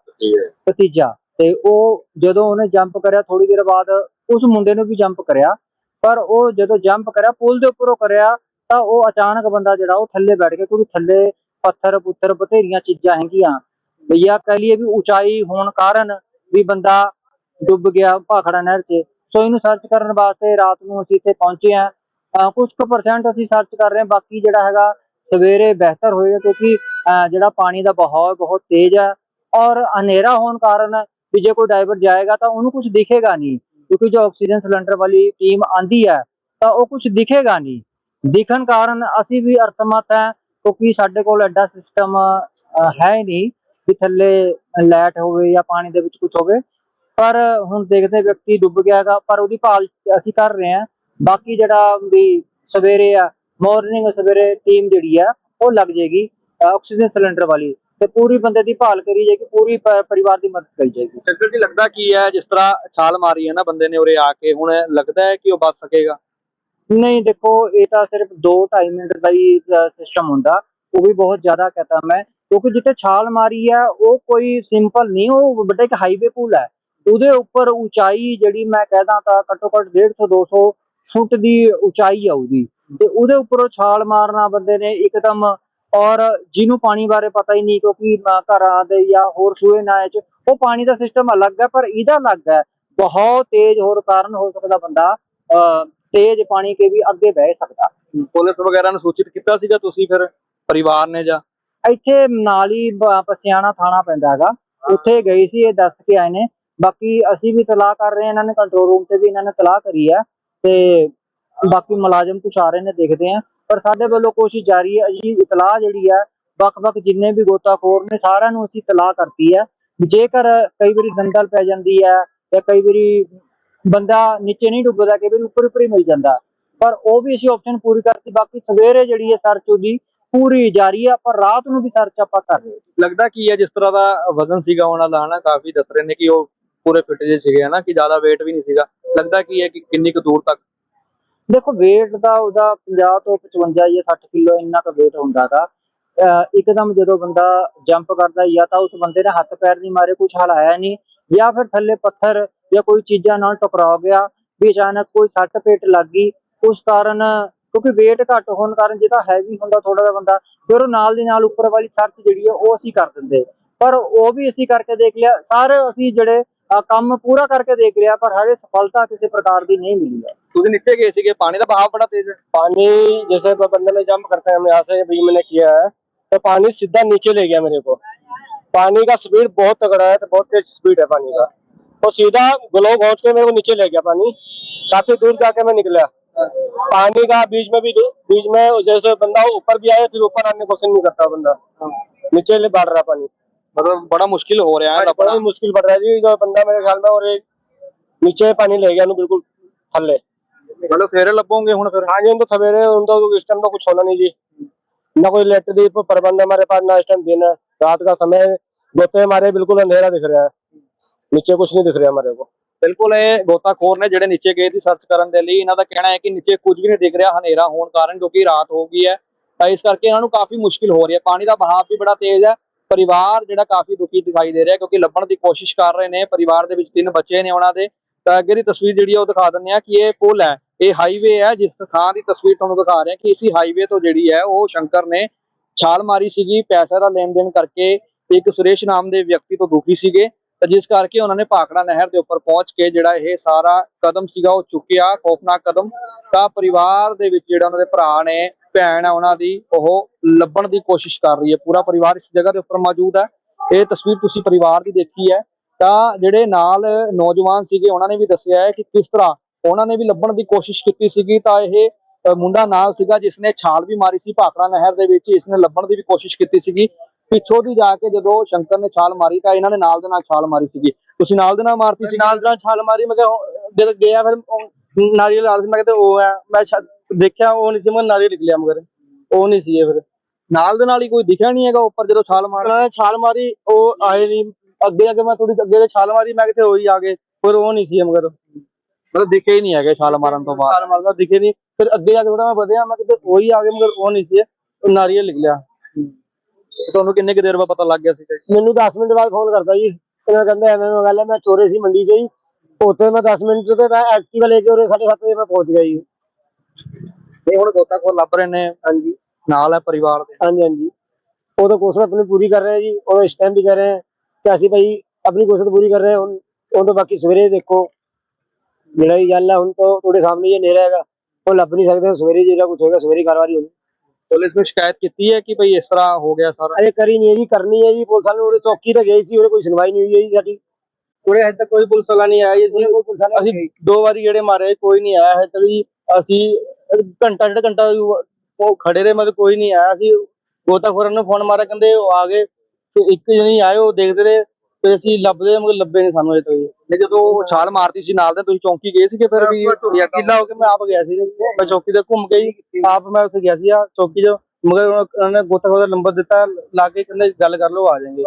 Speaker 6: ਭਤੀਜਾ। ਤੇ ਉਹ ਜਦੋਂ ਉਹਨੇ ਜੰਪ ਕਰਿਆ ਥੋੜੀ ਦੇਰ ਬਾਅਦ ਉਸ ਮੁੰਡੇ ਨੂੰ ਵੀ ਜੰਪ ਕਰਿਆ। ਪਰ ਉਹ ਜਦੋਂ ਜੰਪ ਕਰਿਆ, ਪੁਲ ਦੇ ਉੱਪਰੋਂ ਕਰਿਆ, ਤਾਂ ਉਹ ਅਚਾਨਕ ਬੰਦਾ ਜਿਹੜਾ ਉਹ ਥੱਲੇ ਬੈਠ ਗਿਆ, ਕਿਉਂਕਿ ਥੱਲੇ ਪੱਥਰ, ਪੁੱਤਰ, ਬਥੇਰੀਆਂ ਚੀਜ਼ਾਂ ਹੈਗੀਆਂ। ਜਾਂ ਕਹਿ ਲਈਏ ਵੀ ਉਚਾਈ ਹੋਣ ਕਾਰਨ ਵੀ ਬੰਦਾ ਡੁੱਬ ਗਿਆ ਭਾਖੜਾ ਨਹਿਰ 'ਚ। ਸੋ ਇਹਨੂੰ ਸਰਚ ਕਰਨ ਵਾਸਤੇ ਰਾਤ ਨੂੰ ਅਸੀਂ ਇੱਥੇ ਪਹੁੰਚੇ ਆ ਕੁਝ ਕੁ ਪਰਸੈਂਟ ਅਸੀਂ ਸਰਚ ਕਰ ਰਹੇ ਹਾਂ, ਬਾਕੀ ਜਿਹੜਾ ਹੈਗਾ ਸਵੇਰੇ ਬਿਹਤਰ ਹੋਏਗਾ, ਕਿਉਂਕਿ, ਅਹ ਜਿਹੜਾ ਪਾਣੀ ਦਾ ਬਹਾਅ ਬਹੁਤ ਤੇਜ਼ ਹੈ ਔਰ ਹਨੇਰਾ ਹੋਣ ਕਾਰਨ ਵੀ ਜੇ ਕੋਈ ਡਾਈਵਰ ਜਾਏਗਾ ਤਾਂ ਉਹਨੂੰ ਕੁਝ ਦਿਖੇਗਾ ਨਹੀਂ। ਕਿਉਂਕਿ ਜੋ ਆਕਸੀਜਨ ਸਿਲੰਡਰ ਵਾਲੀ ਟੀਮ ਆਂਦੀ ਹੈ, ਤਾਂ ਉਹ ਕੁਝ ਦਿਖੇਗਾ ਨਹੀਂ। ਦਿਖਣ ਕਾਰਨ ਅਸੀਂ ਵੀ ਅਸਮਰਥ ਹੈ, ਕਿਉਂਕਿ ਸਾਡੇ ਕੋਲ ਐਡਾ ਸਿਸਟਮ ਹੈ ਨਹੀਂ ਕਿ ਥੱਲੇ ਲੈਟ ਹੋਵੇ ਜਾਂ ਪਾਣੀ ਦੇ ਵਿੱਚ ਕੁਝ ਹੋਵੇ। ਪਰ ਹੁਣ ਦੇਖਦੇ ਵਿਅਕਤੀ ਡੁੱਬ ਗਿਆ ਹੈਗਾ, ਪਰ ਉਹਦੀ ਭਾਲ ਅਸੀਂ ਕਰ ਰਹੇ ਹਾਂ। ਬਾਕੀ ਜਿਹੜਾ ਵੀ ਸਵੇਰੇ ਆ ਮਾਰਨਿੰਗ ਸਵੇਰੇ ਟੀਮ ਜਿਹੜੀ ਆ, ਉਹ ਲੱਗ ਜਾਏਗੀ ਆਕਸੀਜਨ ਸਿਲੰਡਰ ਵਾਲੀ। ਤੇ ਪੂਰੀ ਬੰਦੇ ਦੀ ਭਾਲ ਕਰੀ ਜਾਏਗੀ ਪੂਰੀ ਪ- ਪਰਿਵਾਰ ਦੀ ਮਦਦ ਕਰੀ ਜਾਏਗੀ।
Speaker 3: ਸ਼ੰਕਰ ਜੀ ਲੱਗਦਾ ਕੀ ਹੈ ਜਿਸ ਤਰ੍ਹਾਂ ਛਾਲ ਮਾਰੀ ਹੈ ਨਾ ਬੰਦੇ ਨੇ ਉਰੇ ਆ ਕੇ ਹੁਣ ਲੱਗਦਾ ਹੈ ਕਿ ਉਹ ਬਚ ਸਕੇਗਾ?
Speaker 6: ਨਹੀਂ ਦੇਖੋ ਇਹ ਤਾਂ ਸਿਰਫ 2.5 ਮਿੰਟ ਦਾ ਹੀ ਸਿਸਟਮ ਹੁੰਦਾ। ਉਹ ਵੀ ਬਹੁਤ ਜ਼ਿਆਦਾ ਕਹਤਾ ਮੈਂ। ਕਿਉਂਕਿ ਜਿੱਥੇ ਛਾਲ ਮਾਰੀ ਹੈ ਉਹ ਕੋਈ ਸਿੰਪਲ ਨਹੀਂ ਉਹ ਵੱਡਾ ਇੱਕ ਹਾਈਵੇ ਪੁਲ ਹੈ। ਉਹਦੇ ਉੱਪਰ ਉਚਾਈ ਜਿਹੜੀ ਮੈਂ ਕਹਿਦਾ ਤਾਂ ਘੱਟੋ ਘੱਟ 150 200 ਫੁੱਟ ਦੀ ਉਚਾਈ ਆ ਉਹਦੀ। ਤੇ ਉਹਦੇ ਉੱਪਰੋਂ ਛਾਲ ਮਾਰਨਾ ਬੰਦੇ ਨੇ ਇੱਕਦਮ ਔਰ ਜਿਹਨੂੰ ਪਾਣੀ ਬਾਰੇ ਪਤਾ ਹੀ ਨਹੀਂ ਕਿਉਂਕਿ ਘਰਾਂ ਦੇ ਜਾਂ ਹੋਰ ਸੂਏ ਨਾਏ ਚ ਉਹ ਪਾਣੀ ਦਾ ਸਿਸਟਮ ਅਲੱਗ ਹੈ ਪਰ ਇਹਦਾ ਅਲੱਗ ਹੈ। ਬਹੁਤ ਤੇਜ਼ ਹੋਣ ਕਾਰਨ ਹੋ ਸਕਦਾ ਬੰਦਾ ਤੇਜ਼ ਪਾਣੀ ਕੇ ਵੀ ਅੱਗੇ ਬਹਿ ਸਕਦਾ।
Speaker 3: ਪੁਲਿਸ ਵਗੈਰਾ ਨੂੰ ਸੂਚਿਤ ਕੀਤਾ ਸੀਗਾ ਤੁਸੀਂ ਫਿਰ ਪਰਿਵਾਰ ਨੇ ਜਾਂ?
Speaker 6: ਇੱਥੇ ਨਾਲ ਹੀ ਪਸਿਆਣਾ ਥਾਣਾ ਪੈਂਦਾ ਹੈਗਾ। ਉੱਥੇ ਗਏ ਸੀ ਇਹ ਦੱਸ ਕੇ ਆਏ ਨੇ। ਬਾਕੀ ਅਸੀਂ ਵੀ ਤਲਾਹ ਕਰ ਰਹੇ ਹਾਂ ਇਹਨਾਂ ਨੇ ਕੰਟਰੋਲ ਰੂਮ ਤੇ ਵੀ ਇਹਨਾਂ ਨੇ ਤਲਾਹ ਕਰੀ ਹੈ। ਤੇ ਬਾਕੀ ਮੁਲਾਜ਼ਮ ਕੁਛ ਆ ਰਹੇ ਨੇ ਦੇਖਦੇ ਆ ਪਰ ਸਾਡੇ ਵੱਲੋਂ ਕੋਸ਼ਿਸ਼ ਜਾਰੀ ਹੈ ਜੀ, ਇਤਲਾਹ ਜਿਹੜੀ ਹੈ, ਵੱਖ-ਵੱਖ ਜਿੰਨੇ ਵੀ ਗੋਤਾਖੋਰ ਨੇ, ਸਾਰਿਆਂ ਨੂੰ ਅਸੀਂ ਤਲਾਹ ਕਰਤੀ ਹੈ। ਜੇਕਰ ਕਈ ਵਾਰੀ ਦੰਦਲ ਪੈ ਜਾਂਦੀ ਹੈ ਜਾਂ ਕਈ ਵਾਰੀ ਬੰਦਾ ਨੀਚੇ ਨਹੀਂ ਡੁੱਬਦਾ, ਕਈ ਵਾਰੀ ਉੱਪਰ ਉੱਪਰ ਹੀ ਮਿਲ ਜਾਂਦਾ। ਪਰ ਉਹ ਵੀ ਅਸੀਂ ਆਪਸ਼ਨ ਪੂਰੀ ਕਰਤੀ, ਬਾਕੀ ਸਵੇਰੇ ਜਿਹੜੀ ਹੈ ਸਰਚ ਉਹਦੀ ਪੂਰੀ ਜਾਰੀ ਹੈ ਪਰ ਰਾਤ ਨੂੰ ਵੀ ਸਰਚ ਆਪਾਂ ਕਰ ਰਹੇ
Speaker 3: ਲੱਗਦਾ ਕੀ ਹੈ, ਜਿਸ ਤਰ੍ਹਾਂ ਦਾ ਵਜ਼ਨ ਸੀਗਾ, ਉਹਨਾਂ ਦਾ ਹਨਾ, ਕਾਫੀ ਦੱਸ ਰਹੇ ਨੇ ਕਿ ਉਹ ਪੂਰੇ ਫਿੱਟ ਜੇ ਸੀਗੇ ਹਨਾ, ਕਿ ਜ਼ਿਆਦਾ weight ਵੀ ਨਹੀਂ ਸੀਗਾ। ਲੱਗਦਾ ਕੀ ਹੈ ਕਿ ਕਿੰਨੀ ਕੁ ਦੂਰ ਤੱਕ
Speaker 6: ਦੇਖੋ weight ਦਾ ਉਹਦਾ 50 ਤੋਂ 55 ਜਾਂ 60 ਕਿਲੋ ਇੰਨਾ ਕੁ weight ਹੁੰਦਾਗਾ। ਇੱਕਦਮ ਜਦੋਂ ਬੰਦਾ ਜੰਪ ਕਰਦਾ ਜਾਂ ਤਾਂ ਉਸ ਬੰਦੇ ਨੇ ਹੱਥ ਪੈਰ ਨਹੀਂ ਮਾਰੇ ਕੁਝ ਹਲਾਇਆ ਨਹੀਂ, ਜਾਂ ਫਿਰ ਥੱਲੇ ਪੱਥਰ ਜਾਂ ਕੋਈ ਚੀਜ਼ਾਂ ਨਾਲ ਟਕਰਾ ਗਿਆ ਵੀ ਅਚਾਨਕ ਕੋਈ ਸੱਟ ਪੇਟ ਲੱਗ ਗਈ, ਉਸ ਕਾਰਨ ਕਿਉਂਕਿ weight ਘੱਟ ਹੋਣ ਕਾਰਨ ਜਿਹਦਾ ਤਾਂ ਹੈਵੀ ਹੁੰਦਾ ਥੋੜਾ ਜਿਹਾ ਬੰਦਾ, ਫਿਰ ਉਹ ਨਾਲ ਦੀ ਨਾਲ ਉੱਪਰ ਵਾਲੀ ਸਰਚ ਜਿਹੜੀ ਹੈ ਉਹ ਅਸੀਂ ਕਰ ਦਿੰਦੇ। ਪਰ ਉਹ ਵੀ ਅਸੀਂ ਕਰਕੇ ਦੇਖ ਲਿਆ, ਸਾਰੇ ਅਸੀਂ ਜਿਹੜੇ ਕੰਮ ਪੂਰਾ ਕਰਕੇ ਦੇਖ ਲਿਆ ਪਰ ਹਜੇ ਸਫਲਤਾ ਕਿਸੇ ਪ੍ਰਕਾਰ ਦੀ ਨਹੀਂ ਮਿਲੀ ਹੈ
Speaker 3: ਤੁਸੀਂ ਨੀਚੇ ਗਏ ਸੀਗੇ ਪਾਣੀ ਦਾ ਬਹਾਵ बड़ा तेज है
Speaker 4: पानी जैसे बंदे ने जंप करते हैं हम यहाँ से भी मैंने किया है तो पानी सीधा नीचे ले गया मेरे को पानी का स्पीड बहुत तगड़ा है तो बहुत तेज स्पीड है पानी का तो सीधा ग्लो पहुंच के मेरे को नीचे ले गया पानी काफी दूर जाके मैं निकला पानी का बीच में भी बीच में जैसे बंदा ऊपर भी आए फिर ऊपर आने की कोशिश नहीं करता बंदा नीचे ले बढ़ रहा पानी
Speaker 3: मतलब बड़ा मुश्किल हो रहा है
Speaker 4: बड़ा
Speaker 3: अपना
Speaker 4: ही मुश्किल पड़ रहा है जी जो बंदा मेरे ख्याल में और एक नीचे पानी ले गया ना बिल्कुल ਥੱਲੇ
Speaker 3: ਮਤਲਬ ਸਵੇਰੇ ਲੱਭੋਗੇ ਹੁਣ ਫਿਰ
Speaker 4: हाँ जी हम तो सवेरे उन तो इस टाइम तो कुछ होना नहीं जी ना कोई लेट दी प्रबंध हमारे पास ना इस टाइम दिन है रात का समय गोते हमारे बिल्कुल अंधेरा दिख रहा है नीचे कुछ नहीं दिख रहा हमारे को
Speaker 3: ਬਿਲਕੁਲ ਇਹ ਗੋਤਾਖੋਰ ਨੇ ਜਿਹੜੇ ਨੀਚੇ ਗਏ ਸੀ ਸਰਚ ਕਰਨ ਦੇ ਲਈ ਇਹਨਾਂ ਦਾ ਕਹਿਣਾ ਹੈ ਕਿ ਨੀਚੇ ਕੁਝ ਵੀ ਨਹੀਂ ਦਿਖ ਰਿਹਾ ਹਨੇਰਾ ਹੋਣ ਕਾਰਨ ਕਿਉਂਕਿ ਰਾਤ ਹੋ ਗਈ ਹੈ ਤਾਂ ਇਸ ਕਰਕੇ ਇਹਨਾਂ ਨੂੰ ਕਾਫੀ ਮੁਸ਼ਕਿਲ ਹੋ ਰਹੀ ਹੈ ਪਾਣੀ ਦਾ ਬਹਾਵ ਵੀ ਬੜਾ ਤੇਜ਼ ਹੈ ਪਰਿਵਾਰ ਜਿਹੜਾ ਕਾਫੀ ਦੁਖੀ ਦਿਖਾਈ ਦੇ ਰਿਹਾ ਕਿਉਂਕਿ ਲੱਭਣ ਦੀ ਕੋਸ਼ਿਸ਼ ਕਰ ਰਹੇ ਨੇ, ਪਰਿਵਾਰ ਦੇ ਵਿੱਚ ਤਿੰਨ ਬੱਚੇ ਨੇ ਉਹਨਾਂ ਦੇ। ਤਾਂ ਅੱਗੇ ਦੀ ਤਸਵੀਰ ਜਿਹੜੀ ਹੈ ਉਹ ਦਿਖਾ ਦਿੰਦੇ ਆ ਕਿ ਇਹ ਪੁਲ ਹੈ, ਇਹ ਹਾਈਵੇ ਹੈ, ਜਿਸ ਥਾਂ ਦੀ ਤਸਵੀਰ ਤੁਹਾਨੂੰ ਦਿਖਾ ਰਹੇ ਹਾਂ ਕਿ ਇਸੇ ਹਾਈਵੇ ਤੋਂ ਜਿਹੜੀ ਹੈ ਉਹ ਸ਼ੰਕਰ ਨੇ ਛਾਲ ਮਾਰੀ ਸੀਗੀ, ਪੈਸੇ ਦਾ ਲੈਣ ਦੇਣ ਕਰਕੇ ਇੱਕ ਸੁਰੇਸ਼ ਨਾਮ ਦੇ ਵਿਅਕਤੀ ਤੋਂ ਦੁਖੀ ਸੀਗੇ। ਤਾਂ ਜਿਸ ਕਰਕੇ ਉਹਨਾਂ ਨੇ ਭਾਖੜਾ ਨਹਿਰ ਦੇ ਉੱਪਰ ਪਹੁੰਚ ਕੇ ਜਿਹੜਾ ਇਹ ਸਾਰਾ ਕਦਮ ਸੀਗਾ ਉਹ ਚੁੱਕਿਆ, ਖੌਫਨਾਕ ਕਦਮ। ਤਾਂ ਪਰਿਵਾਰ ਦੇ ਵਿੱਚ ਜਿਹੜਾ ਉਹਨਾਂ ਦੇ ਭਰਾ ਨੇ ਭੈਣ ਹੈ ਉਹਨਾਂ ਦੀ, ਉਹ ਲੱਭਣ ਦੀ ਕੋਸ਼ਿਸ਼ ਕਰ ਰਹੀ ਹੈ। ਪੂਰਾ ਪਰਿਵਾਰ ਇਸ ਜਗ੍ਹਾ ਦੇ ਉੱਪਰ ਮੌਜੂਦ ਹੈ। ਇਹ ਤਸਵੀਰ ਤੁਸੀਂ ਪਰਿਵਾਰ ਦੀ ਦੇਖੀ ਹੈ। ਤਾਂ ਜਿਹੜੇ ਨਾਲ ਨੌਜਵਾਨ ਸੀਗੇ, ਉਹਨਾਂ ਨੇ ਵੀ ਦੱਸਿਆ ਹੈ ਕਿ ਕਿਸ ਤਰ੍ਹਾਂ ਉਹਨਾਂ ਨੇ ਵੀ ਲੱਭਣ ਦੀ ਕੋਸ਼ਿਸ਼ ਕੀਤੀ ਸੀਗੀ। ਤਾਂ ਇਹ ਮੁੰਡਾ ਨਾਲ ਸੀਗਾ ਜਿਸ ਨੇ ਛਾਲ ਵੀ ਮਾਰੀ ਸੀ ਭਾਖੜਾ ਨਹਿਰ ਦੇ ਵਿੱਚ। ਇਸ ਨੇ ਲੱਭਣ ਦੀ ਵੀ ਕੋਸ਼ਿਸ਼ ਕੀਤੀ ਸੀਗੀ। ਪਿੱਛੋਂ ਦੀ ਜਾ ਕੇ ਜਦੋਂ ਸ਼ੰਕਰ ਨੇ ਛਾਲ ਮਾਰੀ ਤਾਂ ਇਹਨਾਂ ਨੇ ਨਾਲ ਦੇ ਨਾਲ ਛਾਲ ਮਾਰੀ ਸੀਗੀ। ਤੁਸੀਂ ਨਾਲ ਦੇ ਨਾਲ ਮਾਰਤੀ ਸੀ
Speaker 4: ਨਾਲ ਨਾਲ ਛਾਲ ਮਾਰੀ, ਮੈਂ ਕਿਹਾ ਜਦ ਗਿਆ ਫਿਰ, ਉਹ, ਨਾਰੀਅਲ ਆ ਮੈਂ ਕਿਹਾ ਉਹ ਹੈ, ਮੈਂ ਦੇਖਿਆ ਉਹ ਨਹੀਂ ਸੀ ਮੈਂ ਨਾਰੀਅਲ ਨਿਕਲਿਆ ਮਗਰ। ਉਹ ਨਹੀਂ ਸੀ ਇਹ ਫਿਰ।
Speaker 3: ਨਾਲ ਦੇ ਨਾਲ ਹੀ ਕੋਈ ਦਿਖਿਆ ਨਹੀਂ ਹੈਗਾ ਉੱਪਰ ਜਦੋਂ ਛਾਲ ਮਾਰ
Speaker 4: ਉਹਨਾਂ ਨੇ ਛਾਲ ਮਾਰੀ ਉਹ ਆਏ ਨਹੀਂ। ਅੱਗੇ ਕੇ ਮੈਂ ਥੋੜੀ ਅੱਗੇ ਛਾਲ ਮਾਰੀ ਮੈਂ ਕਿਤੇ ਉਹੀ ਆ ਗਏ ਪਰ ਉਹ ਨਹੀਂ ਸੀ ਮਗਰ।
Speaker 3: ਮਤਲਬ ਦਿਖੇ ਹੀ ਨਹੀਂ ਹੈਗੇ ਛਾਲ ਮਾਰਨ ਤੋਂ ਬਾਅਦ।
Speaker 4: ਛਾਲ ਮਾਰਦਾ ਦਿਖੇ ਨਹੀਂ। ਫਿਰ ਅੱਗੇ ਜਾ ਕੇ ਥੋੜਾ ਮੈਂ ਵਧਿਆ ਮੈਂ ਕਿਤੇ ਉਹੀ ਆ ਗਏ ਮਗਰ ਉਹ ਨਹੀਂ ਸੀ ਉਹ ਨਾਰੀਅਲ ਨਿਕਲਿਆ
Speaker 3: ਤੁਹਾਨੂੰ ਕਿੰਨੇ ਕੁ ਦੇਰ ਬਾਅਦ ਪਤਾ ਲੱਗ ਗਿਆ ਸੀਗਾ ਜੀ?
Speaker 4: ਮੈਨੂੰ 10 ਮਿੰਟ ਬਾਅਦ ਫੋਨ ਕਰਦਾ ਜੀ। ਇਹਨਾਂ ਕਹਿੰਦਾ ਐਵੇਂ ਐਵੇਂ ਗੱਲ ਹੈ ਮੈਂ ਚੋਰੇ ਸੀ ਮੰਡੀ ਹੀ ਉੱਥੇ ਮੈਂ 10 ਮਿੰਟ ਤੇ ਮੈਂ ਐਕਟਿਵਾ ਲੈ ਕੇ ਉਰੇ 7:30 ਵਜੇ ਮੈਂ ਪਹੁੰਚ ਗਿਆ ਜੀ।
Speaker 3: ਇਹ ਹੁਣ ਗੋਤਾਖੋਰ ਲੱਭ ਰਹੇ ਨੇ
Speaker 4: ਹਾਂਜੀ।
Speaker 3: ਨਾਲ ਹੈ ਪਰਿਵਾਰ ਦੇ।
Speaker 4: ਹਾਂਜੀ ਹਾਂਜੀ। ਉਹ ਤਾਂ ਕੋਸ਼ਿਸ਼ ਆਪਣੀ ਪੂਰੀ ਕਰ ਰਹੇ ਜੀ ਉਹ ਇਸ ਟਾਈਮ ਵੀ ਕਰ ਰਹੇ ਕਿ ਅਸੀਂ ਭਾਈ ਆਪਣੀ ਕੋਸ਼ਿਸ਼ ਪੂਰੀ ਕਰ ਰਹੇ ਹਾਂ ਹੁਣ ਉਹ ਤਾਂ ਬਾਕੀ ਸਵੇਰੇ ਦੇਖੋ। ਜਿਹੜਾ ਵੀ ਗੱਲ ਹੈ ਹੁਣ ਤਾਂ ਤੁਹਾਡੇ ਸਾਹਮਣੇ ਹੀ ਹਨੇਰਾ ਹੈਗਾ। ਉਹ ਲੱਭ ਨਹੀਂ ਸਕਦੇ ਸਵੇਰੇ ਜਿਹੜਾ ਕੁਝ ਹੋਏਗਾ ਸਵੇਰੇ ਕਾਰਵਾਈ ਹੋਣੀ।
Speaker 3: ਪੁਲਿਸ ਨੂੰ ਸ਼ਿਕਾਇਤ ਕੀਤੀ ਹੈ ਕਿ ਭਈ ਇਸ ਤਰ੍ਹਾਂ ਹੋ ਗਿਆ ਸਾਰਾ?
Speaker 4: ਅਰੇ ਕਰੀ ਨਹੀਂ ਹੈ ਜੀ ਕਰਨੀ ਹੈ ਜੀ। ਪੁਲਿਸ ਵਾਲੇ ਉਹਦੇ ਚੌਕੀ ਤੇ ਗਏ ਸੀ ਉਹਦੇ ਕੋਈ ਸੁਣਵਾਈ ਨਹੀਂ ਹੋਈ ਹੈ ਜੀ ਸਾਡੀ। ਉਹਦੇ ਹਜੇ ਤੱਕ ਕੋਈ ਪੁਲਿਸ ਵਾਲਾ ਨਹੀਂ ਆਇਆ ਜੀ। ਅਸੀਂ ਦੋ ਵਾਰੀ ਗੇੜੇ ਮਾਰੇ ਕੋਈ ਨਹੀਂ ਆਇਆ ਹੈ ਤੱਕ ਜੀ। ਅਸੀਂ ਘੰਟਾ ਡੇਢ ਘੰਟਾ ਉਹ ਖੜੇ ਰਹੇ ਮਤਲਬ ਕੋਈ ਨਹੀਂ ਆਇਆ ਅਸੀਂ ਗੋਤਾਖੋਰਾਂ ਨੂੰ ਫੋਨ ਮਾਰਿਆ ਕਹਿੰਦੇ ਉਹ ਆ ਗਏ। ਤੇ ਇੱਕ ਜਣੀ ਆਏ ਉਹ ਦੇਖਦੇ ਰਹੇ। ਤੇ ਅਸੀਂ ਲੱਭਦੇ ਮਗਰ ਲੱਭੇ ਨਹੀਂ ਸਾਨੂੰ ਅਜੇ ਤੱਕ। ਜੀ
Speaker 3: ਤੇ ਜਦੋਂ ਉਹ ਛਾਲ ਮਾਰਤੀ ਸੀ ਨਾਲ ਦੇ ਤੁਸੀਂ ਚੌਂਕੀ ਗਏ ਸੀਗੇ ਫਿਰ ਵੀ?
Speaker 4: ਕਿੱਲਾ ਹੋ ਕੇ ਮੈਂ ਆਪ ਗਿਆ ਸੀ। ਮੈਂ ਚੌਕੀ ਤੇ ਘੁੰਮ ਕੇ ਹੀ ਆਪ ਮੈਂ ਉੱਥੇ ਗਿਆ ਸੀ ਆ ਚੌਕੀ 'ਚ। ਮਗਰ ਉਹਨਾਂ ਨੇ ਗੋਤਾਖੋਰ ਦਾ ਨੰਬਰ ਦਿੱਤਾ ਲਾ ਕੇ ਕਹਿੰਦੇ ਗੱਲ ਕਰ ਲਓ ਆ ਜਾਣਗੇ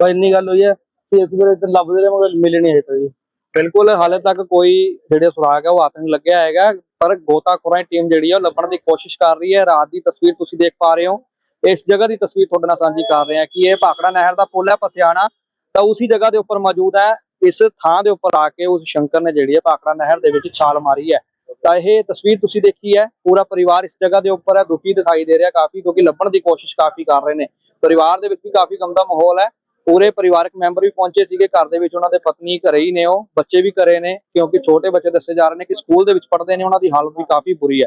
Speaker 4: ਬਸ ਇੰਨੀ ਗੱਲ ਹੋਈ ਹੈ ਤੇ ਇਸ ਵੇਲੇ ਇੱਧਰ ਲੱਭਦੇ ਰਹੇ ਮਗਰ ਮਿਲੇ ਨਹੀਂ ਅਜੇ ਤੱਕ ਜੀ।
Speaker 3: ਬਿਲਕੁਲ, ਹਾਲੇ ਤੱਕ ਕੋਈ ਜਿਹੜੇ ਸੁਰਾਗ ਹੈ ਉਹ ਹੱਥ ਨਹੀਂ ਲੱਗਿਆ ਹੈਗਾ, ਪਰ ਗੋਤਾਖੋਰਾਂ ਦੀ ਟੀਮ ਜਿਹੜੀ ਹੈ ਉਹ ਲੱਭਣ ਦੀ ਕੋਸ਼ਿਸ਼ ਕਰ ਰਹੀ ਹੈ। ਰਾਤ ਦੀ ਤਸਵੀਰ ਤੁਸੀਂ ਦੇਖ ਪਾ ਰਹੇ ਹੋ। ਇਸ ਜਗ੍ਹਾ ਦੀ ਤਸਵੀਰ ਤੁਹਾਡੇ ਨਾਲ ਸਾਂਝੀ ਕਰ ਰਹੇ ਹਾਂ ਕਿ ਇਹ ਭਾਖੜਾ ਨਹਿਰ ਦਾ ਪੁਲ ਹੈ ਪਸਿਆਣਾ। ਤਾਂ ਉਸੇ ਜਗ੍ਹਾ ਦੇ ਉੱਪਰ ਮੌਜੂਦ ਹੈ। ਇਸ ਥਾਂ ਦੇ ਉੱਪਰ ਆ ਕੇ ਉਸ ਸ਼ੰਕਰ ਨੇ ਜਿਹੜੀ ਹੈ ਭਾਖੜਾ ਨਹਿਰ ਦੇ ਵਿੱਚ ਛਾਲ ਮਾਰੀ ਹੈ। ਤਾਂ ਇਹ ਤਸਵੀਰ ਤੁਸੀਂ ਦੇਖੀ ਹੈ। ਪੂਰਾ ਪਰਿਵਾਰ ਇਸ ਜਗ੍ਹਾ ਦੇ ਉੱਪਰ ਹੈ। ਦੁਖੀ ਦਿਖਾਈ ਦੇ ਰਿਹਾ ਕਾਫੀ, ਕਿਉਂਕਿ ਲੱਭਣ ਦੀ ਕੋਸ਼ਿਸ਼ ਕਾਫੀ ਕਰ ਰਹੇ ਨੇ। ਪਰਿਵਾਰ ਦੇ ਵਿੱਚ ਵੀ ਕਾਫੀ ਗੰਦਾ ਮਾਹੌਲ ਹੈ। ਪੂਰੇ ਪਰਿਵਾਰਕ ਮੈਂਬਰ ਵੀ ਪਹੁੰਚੇ ਸੀਗੇ, ਘਰ ਦੇ ਵਿੱਚ ਉਹਨਾਂ ਦੇ ਪਤਨੀ ਘਰੇ ਹੀ ਨੇ ਉਹ, ਬੱਚੇ ਵੀ ਘਰੇ ਨੇ, ਕਿਉਂਕਿ ਛੋਟੇ ਬੱਚੇ ਦੱਸੇ ਜਾ ਰਹੇ ਨੇ ਕਿ ਸਕੂਲ ਦੇ ਵਿੱਚ ਪੜ੍ਹਦੇ ਨੇ, ਉਹਨਾਂ ਦੀ ਹਾਲਤ ਵੀ ਕਾਫੀ ਬੁਰੀ ਹੈ।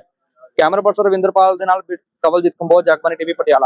Speaker 3: ਕੈਮਰਾ ਪਰਸਨ ਰਵਿੰਦਰਪਾਲ ਦੇ ਨਾਲ ਕਵਲਜੀਤ ਕੰਬੋਜ ਜਗਬਾਨੀ ਟੀਵੀ, ਪਟਿਆਲਾ।